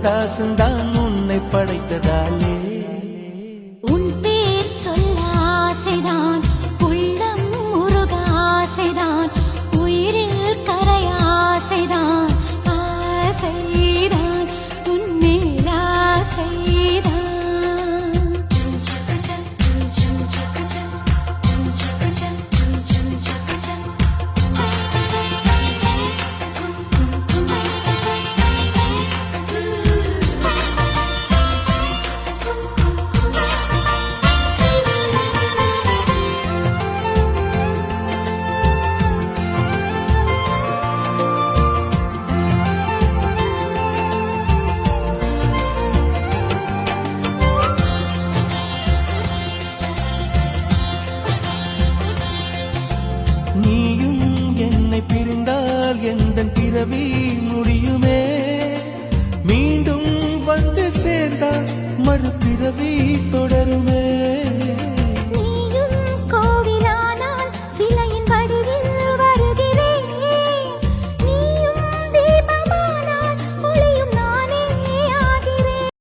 கண்ணதாசன் தான் உன்னை படைத்ததாலே. உன் பேர் சொல்ல ஆசைதான் உள்ளம் முருக ஆசைதான் பிறவி முடியுமே. மீண்டும் வந்து சேர்ந்தால் மறுபிறவி தொடருமே.